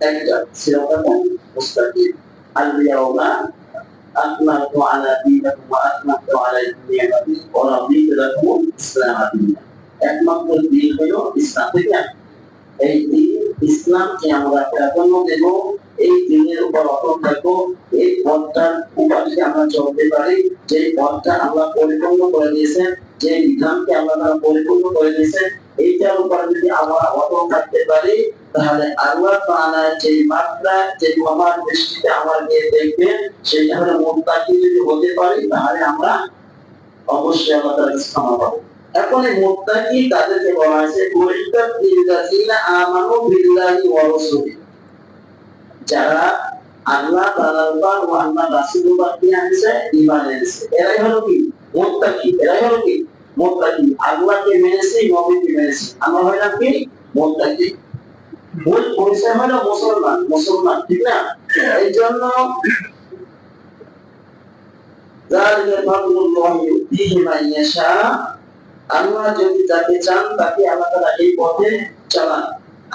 একটা সিরাতান মুস্তাকিম আল ইয়াউমা আকমালতু আলা দীনিকুম ওয়া আকমালতু আলাইকুম নি'মাতি ওয়া রাদিতু লাকুম ইসলাম দীনা একমাত্র দিন হলো ইসলাম ঠিক না এই দিন ইসলামকে আমরা প্রাধান্য দেব এই দিনের উপর অটল থাকব এই পথটার যদি আমরা চলতে পারি যে পথটা আল্লাহ পরিপূর্ণ করে দিয়েছেন যে বিধানকে তাআলা পরিপূর্ণ করে দিয়েছেন এইটার উপর যদি আমরা অটল থাকতে পারি তাহলে আল্লাহ তাআলা যে মাত্রা, যে ক্ষমার দৃষ্টিতে আমাকে দেখবেন সেটা হলো মুত্তাকি যদি হতে পারি, তাহলে আমরা অবশ্যই তাআলা ক্ষমা পাবো। এখন এই মুত্তাকি তাদেরকে বলা হয়েছে উইল্লাত লিল্লাযিনা আমানু বিল্লাহি ওয়া রাসূলি যারা আল্লাহ তাআলার উপর ও আল্লাহ রাসূলের উপর কি আনছে, ঈমান এনেছে। এরাই হলো কি? মুত্তাকি। এরাই হলো কি? মুত্তাকি। আল্লাহকে মেনেছে, নবীকে মেনেছে। আমরা হইলাম কি? মুত্তাকি। ওই পরিচয় হলো মুসলমান? মুসলমান, ঠিক না? এই জন্য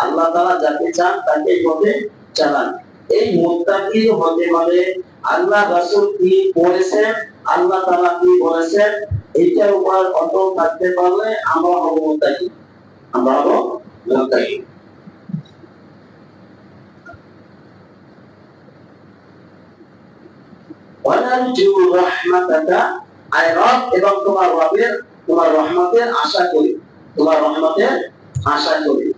আল্লাহ হতে আল্লাহ কি বলেছেন, আল্লাহ তালা কি বলেছেন, এইটার উপর অটল থাকতে পারলে আমরা হব মোত্তাকি আমরা হব মোত্তাকি এবং তোমার রবের, তোমার রহমতের আশা করি, তোমার রহমতের আশা করি।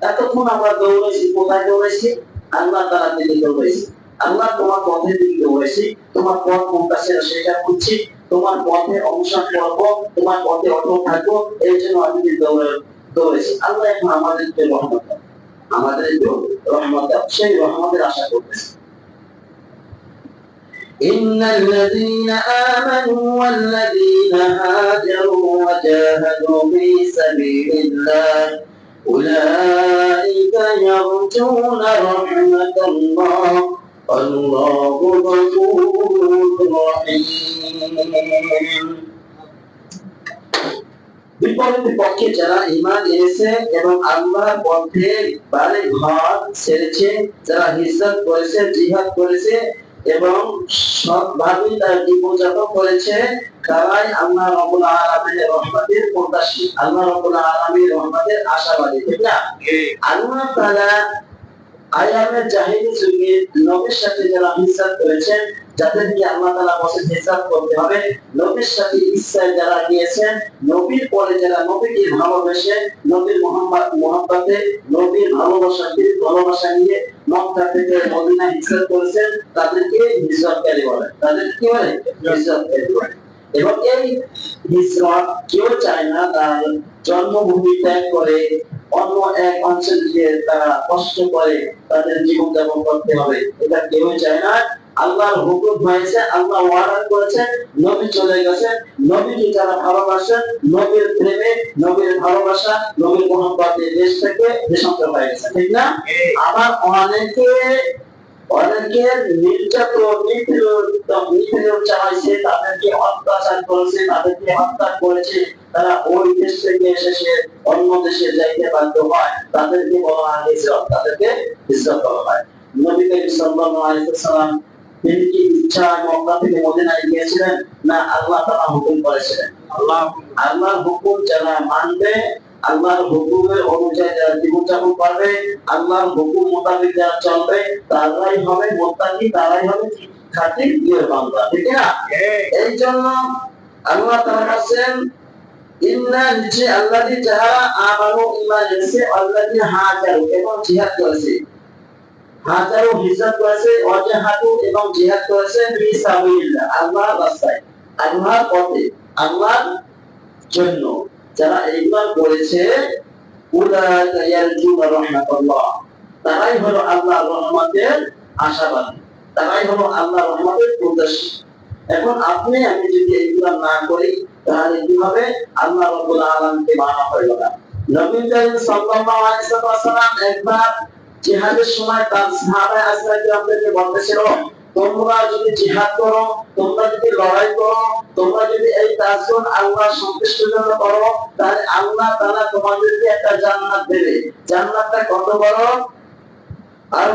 এতক্ষণ আমরা দৌড়েছি, কোথায় দৌড়েছি? আল্লাহ তারা দিকে দৌড়েছি। আল্লাহ তোমার পথে দিকে দৌড়েছি। তোমার পথ কোনটা সেটা সেটা বুঝছি তোমার পথে অনুসরণ করব, তোমার পথে অটল থাকব এই জন্য আমি দৌড়ে, দৌড়েছি। আল্লাহ এখন আমাদেরকে রহমত। আমাদের একটু রহমত সেই রহমতের আশা করতেছি। إن الذين آمنوا والذين هاجروا وجاهدوا في سبيل الله أولئك يرجون رحمة الله والله غفور رحيم বিপরীত পক্ষে যারা ইমান এনেছে এবং আল্লাহর পথে বাড়ি ঘর ছেড়েছে যারা হিজরত করেছে জিহাদ করেছে এবং সৎভাবে তার জীবনযাপন করেছে। তারাই আল্লাহ রব্বুল আলামিনের রহমতের প্রত্যাশী আল্লাহ রব্বুল আলামিনের রহমতের আশাবাদী ঠিক না? আল্লাহ তাআলা আয়ামে জাহিলি যুগে নবীর সাথে যারা হিজরত করেছেন যাদেরকে আল্লাহ তাআলা বলেছেন হিজরত করতে হবে নবীর সাথে ইসরায়েল যারা গিয়েছেন নবীর পরে যারা নবীকে ভালোবেসে নবীর মোহাম্মদ মোহাম্মতে নবীর ভালোবাসাকে ভালোবাসা নিয়ে মক্কা থেকে মদিনা হিজরত করেছেন, তাদেরকে হিজরতকারী বলে। তাদের কি বলে? হিজরতকারী বলে। এবং এই হিজরত কেউ চায় না, তার জন্মভূমি ত্যাগ করে, অন্য এক অঞ্চল গিয়ে তারা কষ্ট করে তাদের জীবন যাপন করতে হবে। এটা কেউ চায় না। আল্লাহর হুকুম হয়েছে, আল্লাহ ওয়ার্ডার করেছেন নবী চলে গেছেন নবীকে যারা ভালোবাসেন নবীর প্রেমে, নবীর ভালোবাসা, নবীর মোহাম্মতে দেশ থেকে দেশান্তর হয়ে গেছে, ঠিক না? আবার অনেকে নির্যাতন তাদেরকে অত্যাচার করেছে, তাদেরকে হত্যা করেছে, তারা ওই দেশ থেকে এসে অন্য দেশে যাইতে বাধ্য হয়, তাদেরকে বলা হয় হিজরত, তাদেরকে হিজরত হয়। তিনি কি মক্কা থেকে মদিনায় গিয়েছিলেন না আল্লাহ তাআলা হুকুম করেছিলেন। আল্লাহ আল্লাহর হুকুম যারা মানবে আল্লাহর হুকুমের অনুযায়ী যারা জীবনযাপন করবে আল্লাহর হুকুম মোতাবেক যারা চলবে তারাই হবে মোত্তাকি তারাই হবে খাঁটি প্রিয় বান্দা ঠিক না এই জন্য আল্লাহ তাআলা বলেন ইন্না নিচে আল্লাহি যারা আমানু ঈমান এনেছে আল্লাহি হাজারু এবং জিহাদ করেছে। হাজারো হিজরত করেছে অজাহাদু এবং জিহাদ করেছে, ফি সাবিলিল্লাহ, আল্লাহর রাস্তায়। আল্লাহর পথে, আল্লাহর জন্য। যারা এইগুলো করেছে উলাইকা ইয়ারজুনা রাহমাতাল্লাহ, তারাই হলো আল্লাহর রহমতের আশাবাদী। তারাই হলো আল্লাহর রহমতের প্রত্যাশী। এখন আপনি, আমি যদি এইগুলো না করি, তাহলে কি হবে আল্লাহ রাব্বুল আলামিনকে মানা হইল না? নবী করিম সাল্লাল্লাহু আলাইহি ওয়াসাল্লাম একবার জিহাদের সময় তার সাহাবা আসরাকে আপনাকে বলতেছিল, তোমরা যদি জিহাদ করো, তোমরা যদি লড়াই করো, তোমরা যদি এই তাজন আল্লাহ সন্তুষ্ট জন্য করো, তাহলে আল্লাহ তারা তোমাদেরকে একটা জান্নাত দেবে। জান্নাতটা কত বড়? আর